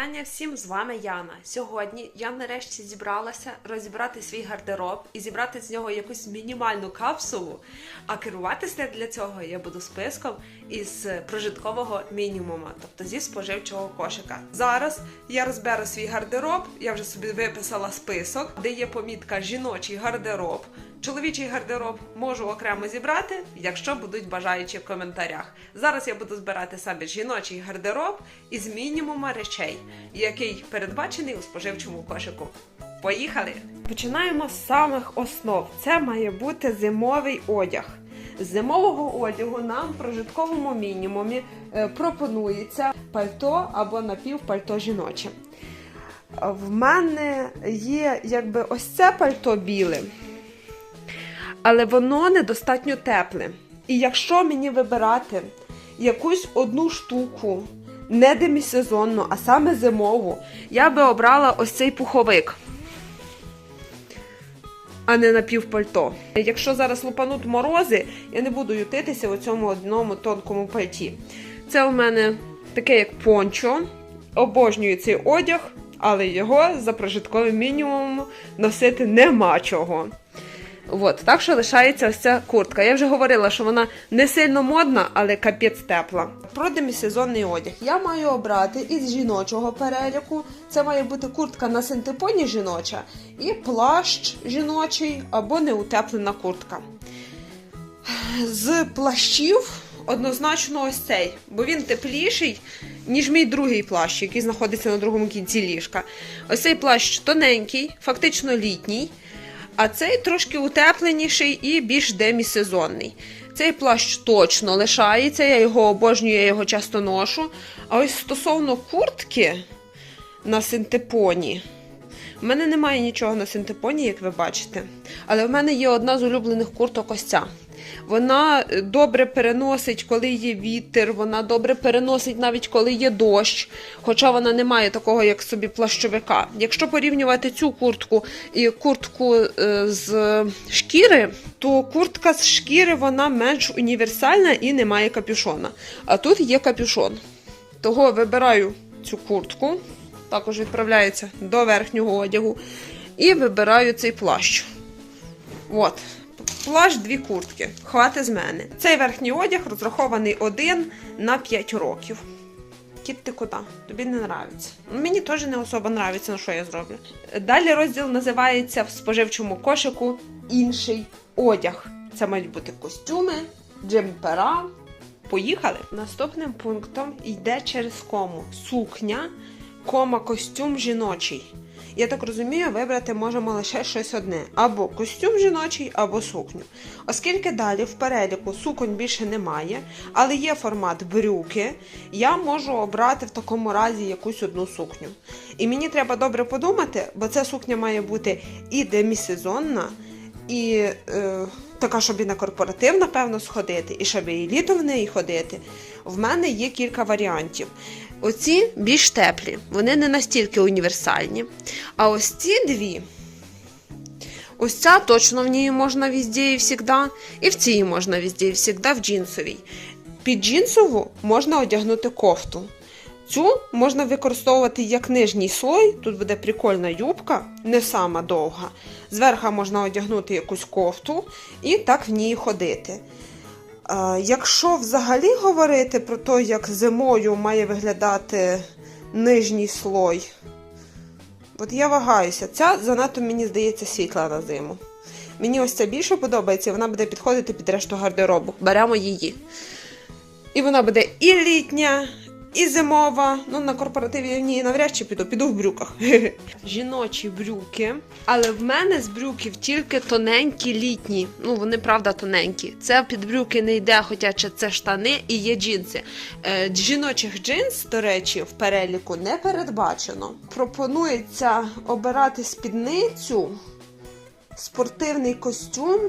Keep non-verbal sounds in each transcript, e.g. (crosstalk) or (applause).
Вітання всім з вами Яна. Сьогодні я нарешті зібралася розібрати свій гардероб і зібрати з нього якусь мінімальну капсулу. А керуватися для цього я буду списком із прожиткового мінімума, тобто зі споживчого кошика. Зараз я розберу свій гардероб. Я вже собі виписала список, де є помітка жіночий гардероб. Чоловічий гардероб можу окремо зібрати, якщо будуть бажаючі в коментарях. Зараз я буду збирати саме жіночий гардероб із мінімума речей, який передбачений у споживчому кошику. Поїхали! Починаємо з самих основ. Це має бути зимовий одяг. З зимового одягу нам в прожитковому мінімумі е, пропонується пальто або напівпальто жіноче. В мене є якби ось це пальто біле але воно недостатньо тепле. І якщо мені вибирати якусь одну штуку, не демісезонну, а саме зимову, я би обрала ось цей пуховик, а не напівпальто. Якщо зараз лупануть морози, я не буду ютитися у цьому одному тонкому пальті. Це у мене таке, як пончо. Обожнюю цей одяг, але його за прожитковим мінімумом носити нема чого. От, так що лишається ось ця куртка. Я вже говорила, що вона не сильно модна, але капець тепла. Про демісезонний одяг. Я маю обрати із жіночого переліку. Це має бути куртка на синтепоні жіноча і плащ жіночий або неутеплена куртка. З плащів однозначно ось цей, бо він тепліший, ніж мій другий плащ, який знаходиться на другому кінці ліжка. Ось цей плащ тоненький, фактично літній. А цей трошки утепленіший і більш демісезонний. Цей плащ точно лишається, я його обожнюю, я його часто ношу. А ось стосовно куртки на синтепоні, в мене немає нічого на синтепоні, як ви бачите. Але в мене є одна з улюблених курток ось ця. Вона добре переносить, коли є вітер, вона добре переносить навіть коли є дощ, хоча вона не має такого, як собі плащовика. Якщо порівнювати цю куртку і куртку е, з шкіри, то куртка з шкіри вона менш універсальна і не має капюшона. А тут є капюшон. Того вибираю цю куртку, також відправляється до верхнього одягу, і вибираю цей плащ. От. Плащ дві куртки. Хвати з мене. Цей верхній одяг розрахований один на 5 років. Кіт, ти куди? Тобі не. Ну, Мені теж не особо нравиться, ну що я зроблю. Далі розділ називається в споживчому кошику інший одяг. Це мають бути костюми, джемпера. Поїхали. Наступним пунктом йде через кому сукня, кома костюм жіночий. Я так розумію, вибрати можемо лише щось одне: або костюм жіночий, або сукню. Оскільки далі в переліку суконь більше немає, але є формат брюки, я можу обрати в такому разі якусь одну сукню. І мені треба добре подумати, бо ця сукня має бути і демісезонна, і е, така, щоб і на корпоратив, напевно, сходити, і щоб і літом в неї ходити. В мене є кілька варіантів. Оці більш теплі, вони не настільки універсальні. А ось ці дві. Ось ця точно в ній можна везде і завжди, і в цій можна везде і завжди, в джинсовій. Під джинсову можна одягнути кофту. Цю можна використовувати як нижній слой, тут буде прикольна юбка, не сама довга. Зверху можна одягнути якусь кофту і так в ній ходити. Е, Якщо взагалі говорити про те, як зимою має виглядати нижній слой, от я вагаюся, ця занадто, мені здається, світла на зиму. Мені ось ця більше подобається, вона буде підходити під решту гардеробу. Беремо її. І вона буде і літня, і зимова. Ну, на корпоративі я в ній навряд чи піду, піду в брюках. (laughs) Жіночі брюки. Але в мене з брюків тільки тоненькі літні. Ну, вони правда тоненькі. Це під брюки не йде, хоча це штани і є джинси. Е, жіночих джинс, до речі, в переліку не передбачено. Пропонується обирати спідницю, спортивний костюм.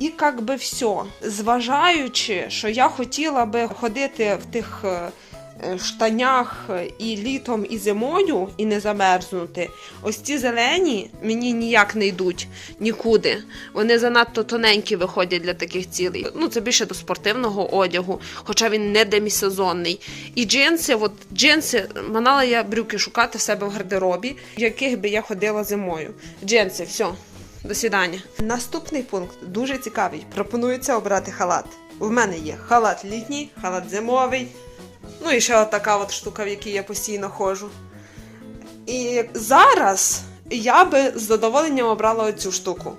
І як би все. Зважаючи, що я хотіла би ходити в тих е, е, штанях е, і літом, і зимою, і не замерзнути. Ось ці зелені мені ніяк не йдуть нікуди. Вони занадто тоненькі виходять для таких цілей. Ну, це більше до спортивного одягу, хоча він не демісезонний. І джинси, от джинси, манала я брюки шукати в себе в гардеробі, в яких би я ходила зимою. Джинси, все. До свидання. Наступний пункт дуже цікавий. Пропонується обрати халат. У мене є халат літній, халат зимовий. Ну і ще от така от штука, в якій я постійно ходжу. І зараз я би з задоволенням обрала оцю штуку.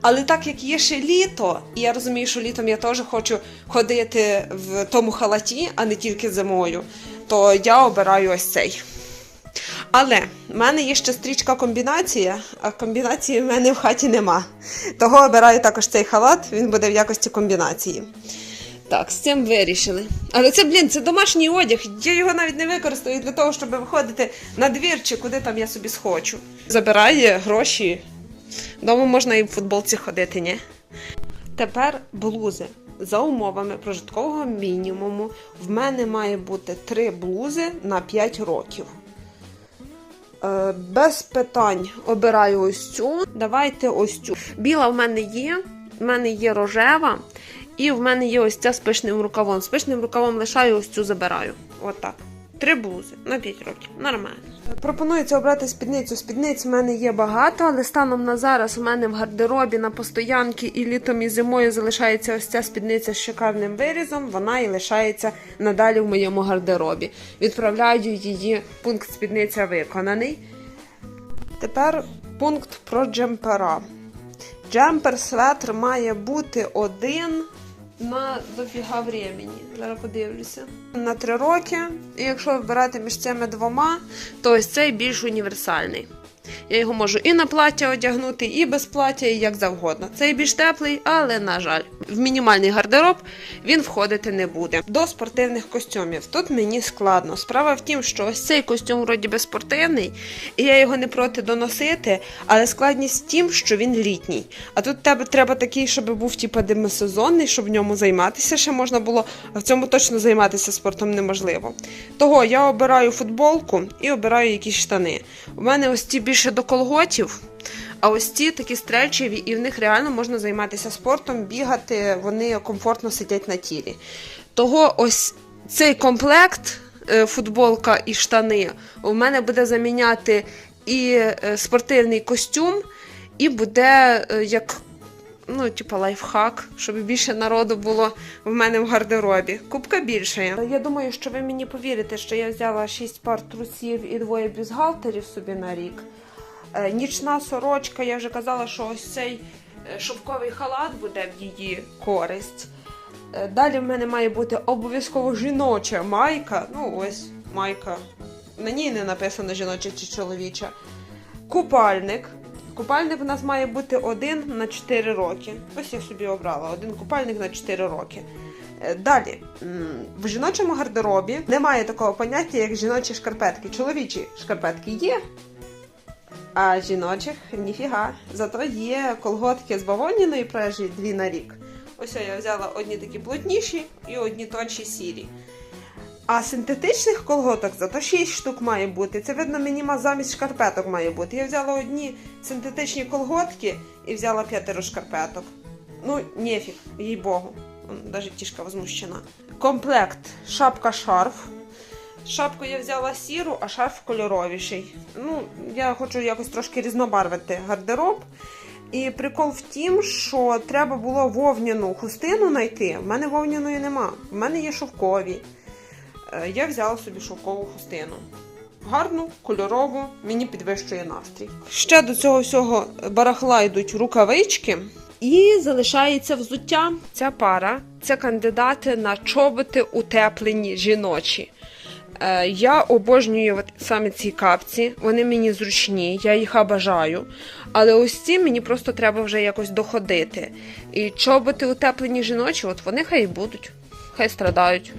Але так як є ще літо, і я розумію, що літом я теж хочу ходити в тому халаті, а не тільки зимою, то я обираю ось цей. Але в мене є ще стрічка комбінація, а комбінації в мене в хаті нема. Того обираю також цей халат, він буде в якості комбінації. Так, з цим вирішили. Але це, блін, це домашній одяг. Я його навіть не використаю для того, щоб виходити на двір чи куди там я собі схочу. Забирає гроші. Дома можна і в футболці ходити, ні? Тепер блузи. За умовами прожиткового мінімуму в мене має бути три блузи на 5 років. Е, без питань обираю ось цю. Давайте ось цю. Біла в мене є, в мене є рожева, і в мене є ось ця з пишним рукавом. З пишним рукавом лишаю, ось цю забираю. Отак. Три блузи на 5 років. Нормально. Пропонується обрати спідницю. Спідниць в мене є багато, але станом на зараз у мене в гардеробі на постоянки і літом і зимою залишається ось ця спідниця з шикарним вирізом. Вона і лишається надалі в моєму гардеробі. Відправляю її. Пункт спідниця виконаний. Тепер пункт про джемпера. Джемпер светр має бути один на дофіга времени. Зараз подивлюся. На три роки. І якщо вибирати між цими двома, то ось цей більш універсальний. Я його можу і на плаття одягнути, і без плаття, і як завгодно. Цей більш теплий, але, на жаль, в мінімальний гардероб він входити не буде. До спортивних костюмів. Тут мені складно. Справа в тім, що ось цей костюм вроді би спортивний, і я його не проти доносити, але складність в тім, що він літній. А тут тебе треба такий, щоб був типу, демисезонний, щоб в ньому займатися ще можна було, а в цьому точно займатися спортом неможливо. Того я обираю футболку і обираю якісь штани. У мене ось ці більше до колготів. А ось ці такі стрельчеві, і в них реально можна займатися спортом, бігати, вони комфортно сидять на тілі. Того ось цей комплект, е, футболка і штани, у мене буде заміняти і е, спортивний костюм, і буде е, як. Ну, типу, лайфхак, щоб більше народу було в мене в гардеробі. Кубка більше. Я думаю, що ви мені повірите, що я взяла 6 пар трусів і двоє бюстгальтерів собі на рік. Е, Нічна сорочка, я вже казала, що ось цей е, шовковий халат буде в її користь. Е, Далі в мене має бути обов'язково жіноча майка. Ну, ось майка. На ній не написано жіноча чи чоловіча. Купальник. Купальник у нас має бути один на 4 роки. Ось я собі обрала один купальник на 4 роки. Далі, в жіночому гардеробі немає такого поняття, як жіночі шкарпетки. Чоловічі шкарпетки є, а жіночих ніфіга. Зато є колготки з бавовняної прежі дві на рік. Ось я взяла одні такі плотніші і одні тонші сірі. А синтетичних колготок зато 6 штук має бути. Це видно, мініма замість шкарпеток має бути. Я взяла одні синтетичні колготки і взяла п'ятеро шкарпеток. Ну, нефіг, їй богу. Навіть тішка возмущена. Комплект шапка-шарф. Шапку я взяла сіру, а шарф кольоровіший. Ну, я хочу якось трошки різнобарвити гардероб. І прикол в тім, що треба було вовняну хустину знайти. В мене вовняної нема. В мене є шовкові. Е, Я взяла собі шовкову хустину. Гарну, кольорову, мені підвищує настрій. Ще до цього всього барахла йдуть рукавички. І залишається взуття. Ця пара це кандидати на чоботи утеплені жіночі. Е, Я обожнюю от саме ці капці, вони мені зручні, я їх бажаю. Але ось ці мені просто треба вже якось доходити. І чоботи утеплені жіночі, от вони хай і будуть, хай страдають.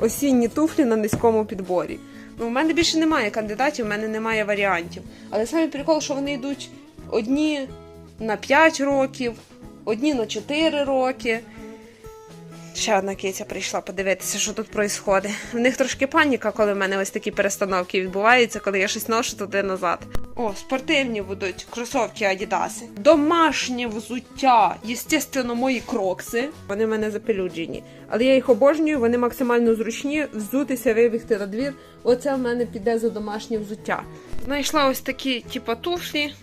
Осінні туфлі на низькому підборі. Ну, у мене більше немає кандидатів, у мене немає варіантів. Але саме прикол, що вони йдуть одні на 5 років, одні на 4 роки. Ще одна киця прийшла подивитися, що тут відбувається. В них трошки паніка, коли в мене ось такі перестановки відбуваються, коли я щось ношу туди назад. О, спортивні будуть кросовки Адідаси. Домашнє взуття. Єстественно, мої крокси. Вони в мене запелюджені. Але я їх обожнюю, вони максимально зручні. Взутися, вибігти на двір. Оце в мене піде за домашнє взуття. Знайшла ось такі, типа, туфлі.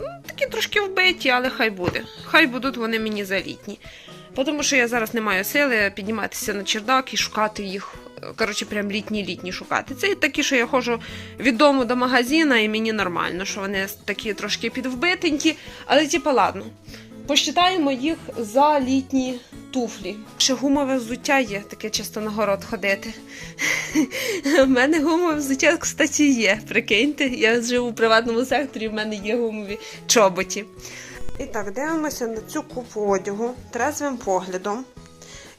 Ну, Такі трошки вбиті, але хай буде. Хай будуть вони мені залітні. Тому що я зараз не маю сили підніматися на чердак і шукати їх. Коротше, прям літні-літні шукати. Це такі, що я ходжу від дому до магазина, і мені нормально, що вони такі трошки підвбитенькі, але типа ладно. Посчитаємо їх за літні туфлі. Ще гумове взуття є, таке часто на город ходити. (laughs) У мене гумове взуття, кстати, є. Прикиньте, я живу в приватному секторі, в мене є гумові чоботі. І так, дивимося на цю купу одягу трезвим поглядом.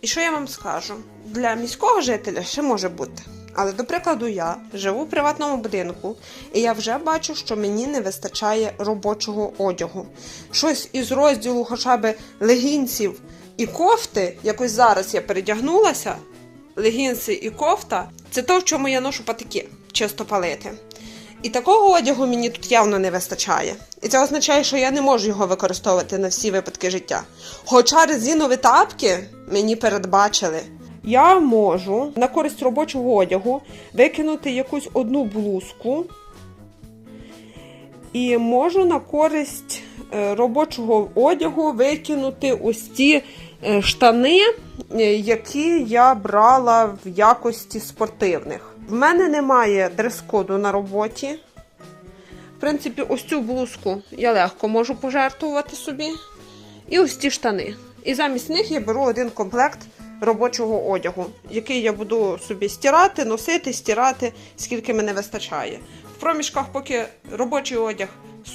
І що я вам скажу? Для міського жителя ще може бути. Але, до прикладу, я живу в приватному будинку, і я вже бачу, що мені не вистачає робочого одягу. Щось із розділу хоча б легінців і кофти, якось зараз я передягнулася. Легінси і кофта це то, в чому я ношу патики, чисто палити. І такого одягу мені тут явно не вистачає. І це означає, що я не можу його використовувати на всі випадки життя. Хоча резинові тапки мені передбачили. Я можу на користь робочого одягу викинути якусь одну блузку. І можу на користь е, робочого одягу викинути ось ці е, штани, е, які я брала в якості спортивних. В мене немає дрес-коду на роботі. В принципі, ось цю блузку я легко можу пожертвувати собі. І ось ці штани. І замість них я беру один комплект робочого одягу, який я буду собі стирати, носити, стирати, скільки мене вистачає. В проміжках, поки робочий одяг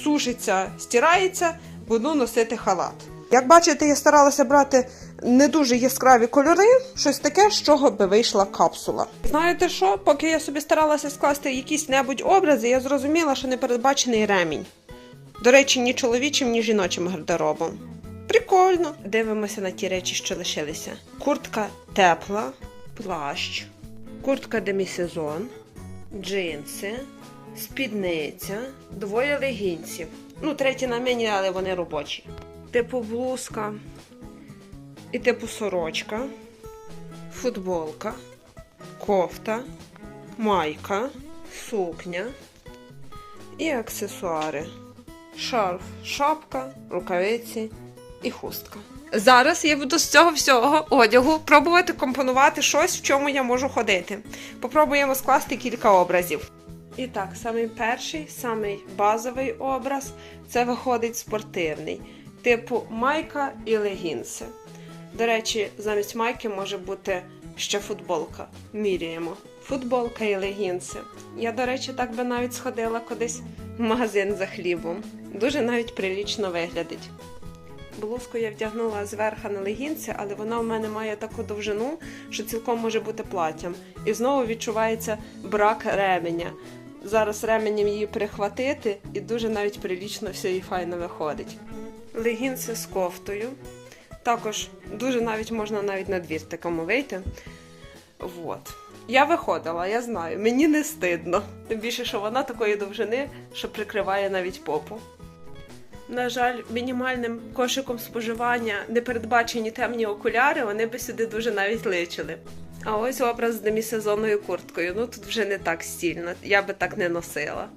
сушиться, стирається, буду носити халат. Як бачите, я старалася брати не дуже яскраві кольори, щось таке, з чого би вийшла капсула. Знаєте що? Поки я собі старалася скласти якісь небудь образи, я зрозуміла, що не передбачений ремінь. До речі, ні чоловічим, ні жіночим гардеробом. Прикольно. Дивимося на ті речі, що лишилися. Куртка тепла, плащ, куртка демісезон, джинси, спідниця, двоє легінців. Ну, треті на мені, але вони робочі. Типу блузка і типу сорочка, футболка, кофта, майка, сукня і аксесуари. Шарф, шапка, рукавиці і хустка. Зараз я буду з цього всього одягу пробувати компонувати щось, в чому я можу ходити. Попробуємо скласти кілька образів. І так, самий перший, самий базовий образ це виходить спортивний, типу майка і легінси. До речі, замість майки може бути ще футболка. Міряємо. Футболка і легінси. Я, до речі, так би навіть сходила кудись в магазин за хлібом. Дуже навіть прилічно виглядить. Блузку я вдягнула зверху на легінці, але вона в мене має таку довжину, що цілком може бути платтям. І знову відчувається брак ременя. Зараз ременем її прихватити, і дуже навіть прилічно все і файно виходить. Легінси з кофтою. Також дуже навіть можна навіть на двір такому вийти. Вот. Я виходила, я знаю, мені не стидно. Тим більше, що вона такої довжини, що прикриває навіть попу. На жаль, мінімальним кошиком споживання не передбачені темні окуляри, вони би сюди дуже навіть личили. А ось образ з демісезонною курткою. Ну тут вже не так стільно, я би так не носила.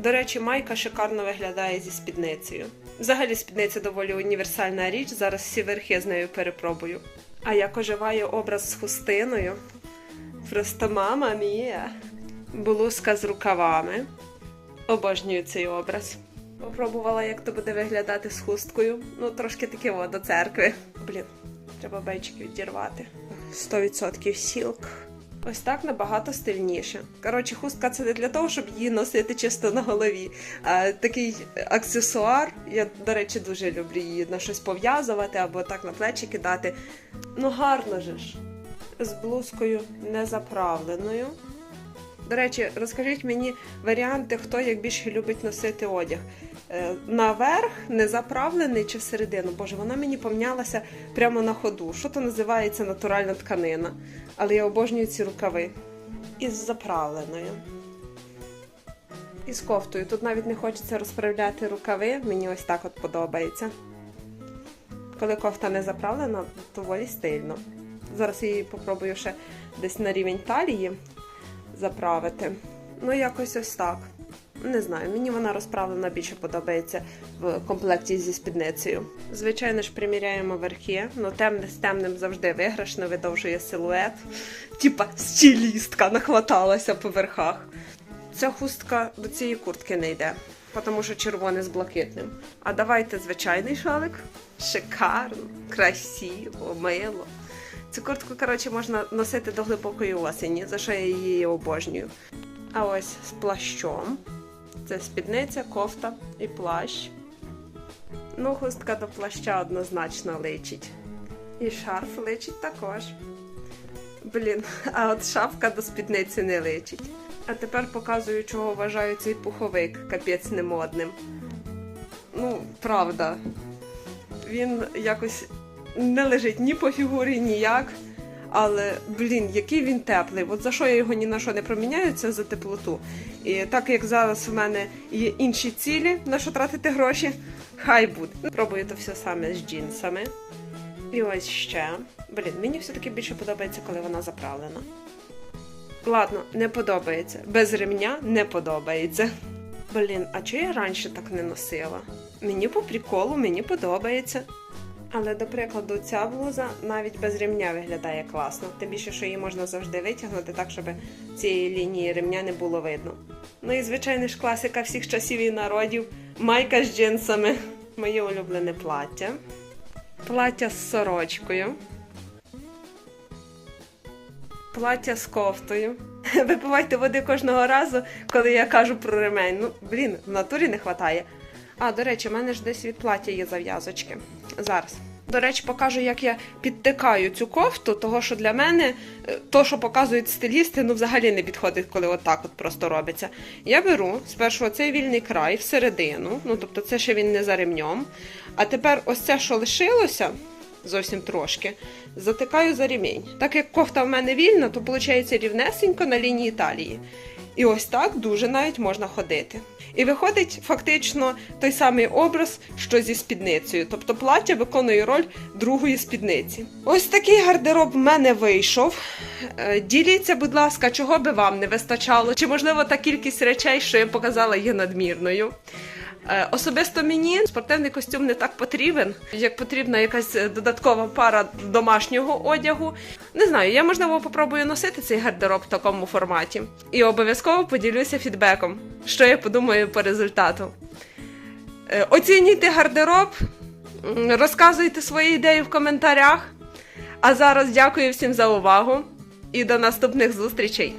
До речі, майка шикарно виглядає зі спідницею. Взагалі спідниця доволі універсальна річ, зараз всі верхи з нею перепробую. А як оживає образ з хустиною. Просто мама мія. Блузка з рукавами. Обожнюю цей образ. Попробувала, як то буде виглядати з хусткою. Ну, трошки таке до церкви. Блін, треба бейчики відірвати. 100% сілк. Ось так набагато стильніше. Коротше, хустка це не для того, щоб її носити чисто на голові. А такий аксесуар. Я, до речі, дуже люблю її на щось пов'язувати або так на плечі кидати. Ну, гарно же ж. З блузкою незаправленою. До речі, розкажіть мені варіанти, хто як більше любить носити одяг. Е, Наверх, не заправлений чи всередину. Боже, вона мені помнялася прямо на ходу. Що то називається натуральна тканина. Але я обожнюю ці рукави. Із заправленою. І з кофтою. Тут навіть не хочеться розправляти рукави, мені ось так от подобається. Коли кофта не заправлена, доволі стильно. Зараз я її попробую ще десь на рівень талії заправити. Ну, якось ось так. Не знаю, мені вона розправлена більше подобається в комплекті зі спідницею. Звичайно ж, приміряємо верхи, ну темне з темним завжди виграшно видовжує силует. Типа стилістка нахваталася по верхах. Ця хустка до цієї куртки не йде, тому що червоне з блакитним. А давайте звичайний шалик. Шикарно, красиво, мило. Цю куртку, коротше, можна носити до глибокої осені, за що я її обожнюю. А ось з плащом. Це спідниця, кофта і плащ. Ну, хустка до плаща однозначно личить. І шарф личить також. Блін, (laughs) а от шапка до спідниці не личить. А тепер показую, чого вважаю цей пуховик капець немодним. Ну, правда, він якось не лежить ні по фігурі, ніяк. Але, блін, який він теплий. От за що я його ні на що не проміняю, це за теплоту. І так як зараз в мене є інші цілі, на що тратити гроші, хай буде. Пробую то все саме з джинсами. І ось ще. Блін, мені все-таки більше подобається, коли вона заправлена. Ладно, не подобається. Без ремня не подобається. Блін, а чого я раніше так не носила? Мені по приколу, мені подобається. Але, до прикладу, ця блуза навіть без ремня виглядає класно. Тим більше, що її можна завжди витягнути так, щоб цієї лінії ремня не було видно. Ну і звичайно ж класика всіх часів і народів майка з джинсами. Моє улюблене плаття. Плаття з сорочкою. Плаття з кофтою. (laughs) Випивайте води кожного разу, коли я кажу про ремень. Ну, блін, в натурі не вистачає. А, до речі, в мене ж десь від плаття є зав'язочки. Зараз. До речі, покажу, як я підтикаю цю кофту, того що для мене е, то, що показують стилісти, ну взагалі не підходить, коли отак от просто робиться. Я беру спершу оцей вільний край всередину, ну тобто це ще він не за ремнем. А тепер ось це, що лишилося, зовсім трошки, затикаю за ремінь. Так як кофта в мене вільна, то виходить рівнесенько на лінії талії. І ось так дуже навіть можна ходити. І виходить фактично той самий образ, що зі спідницею. Тобто плаття виконує роль другої спідниці. Ось такий гардероб в мене вийшов. Е, Діліться, будь ласка, чого би вам не вистачало, чи можливо та кількість речей, що я показала, є надмірною. Е, Особисто мені спортивний костюм не так потрібен, як потрібна якась е, додаткова пара домашнього одягу. Не знаю, я можливо попробую носити цей гардероб в такому форматі. І обов'язково поділюся фідбеком, що я подумаю по результату. Е, Оцінюйте гардероб, розказуйте свої ідеї в коментарях. А зараз дякую всім за увагу і до наступних зустрічей!